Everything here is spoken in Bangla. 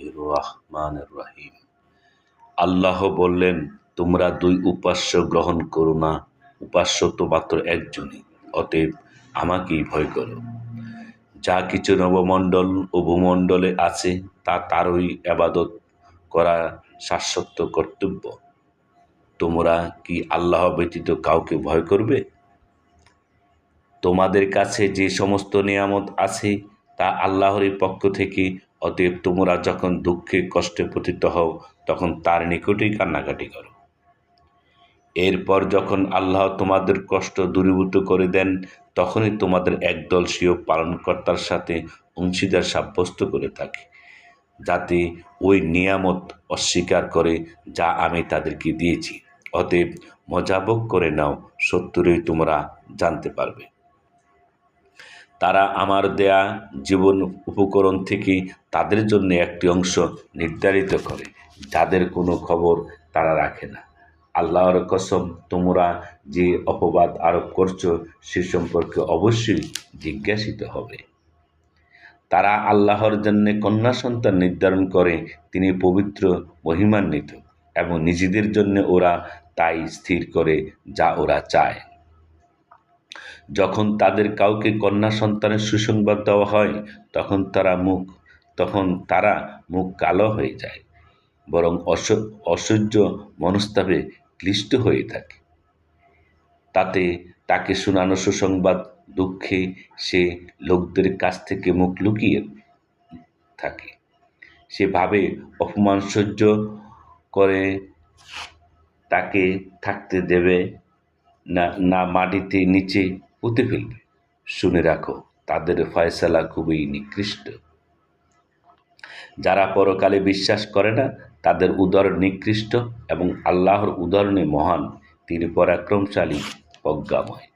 রহমান রহিম। আল্লাহ বললেন, তোমরা দুই উপাস্য গ্রহণ করো না, উপাস্য তো মাত্র একজনই, অতএব আমাকেই ভয় করো। যা কিছু নবমণ্ডল ও ভূমণ্ডলে আছে, তা তারই আবাদত করা শাশ্বত কর্তব্য। তোমরা কি আল্লাহ ব্যতীত কাউকে ভয় করবে? তোমাদের কাছে যে সমস্ত নিয়ামত আছে, তা আল্লাহরই পক্ষ থেকে অতএব তোমরা যখন দুঃখে কষ্টে পতিত হও, তখন তার নিকটেই কান্নাকাটি করো। এরপর যখন আল্লাহ তোমাদের কষ্ট দূরীভূত করে দেন, তখনই তোমাদের একদল স্বীয় পালনকর্তার সাথে অংশীদার সাব্যস্ত করে থাকে, যাতে ওই নিয়ামত অস্বীকার করে যা আমি তাদেরকে দিয়েছি। অতএব মজাবক করে নাও সত্তরই তোমরা জানতে পারবে। তারা আমার দেয়া জীবন উপকরণ থেকে তাদের জন্য একটি অংশ নির্ধারিত করে, যাদের কোনো খবর তারা রাখে না। আল্লাহর কসম, তোমরা যে অপবাদ আরোপ করছ সে সম্পর্কে অবশ্যই জিজ্ঞাসিত হবে। তারা আল্লাহর জন্যে কন্যা সন্তান নির্ধারণ করে, তিনি পবিত্র, মহিমান্বিত এবং নিজেদের জন্য ওরা তাই স্থির করে যা ওরা চায়। যখন তাদের কাউকে কন্যা সন্তানের সুসংবাদ দেওয়া হয়, তখন তারা মুখ, তখন তারা মুখ কালো হয়ে যায়, বরং অস, অসহ্য মনস্তাপে ক্লিষ্ট হয়ে থাকে। তাতে তাকে শোনানো সুসংবাদ দুঃখে সে লোকদের কাছ থেকে মুখ লুকিয়ে থাকে। সে ভাবে অপমান সহ্য করে তাকে থাকতে দেবে না না মাটিতে, নিচে পুঁতে ফেলবে শুনে রাখো, তাদের ফয়সালা খুবই নিকৃষ্ট। যারা পরকালে বিশ্বাস করে না, তাদের উদর নিকৃষ্ট এবং আল্লাহর উদাহরণে মহান। তিনি পরাক্রমশালী, প্রজ্ঞাময়।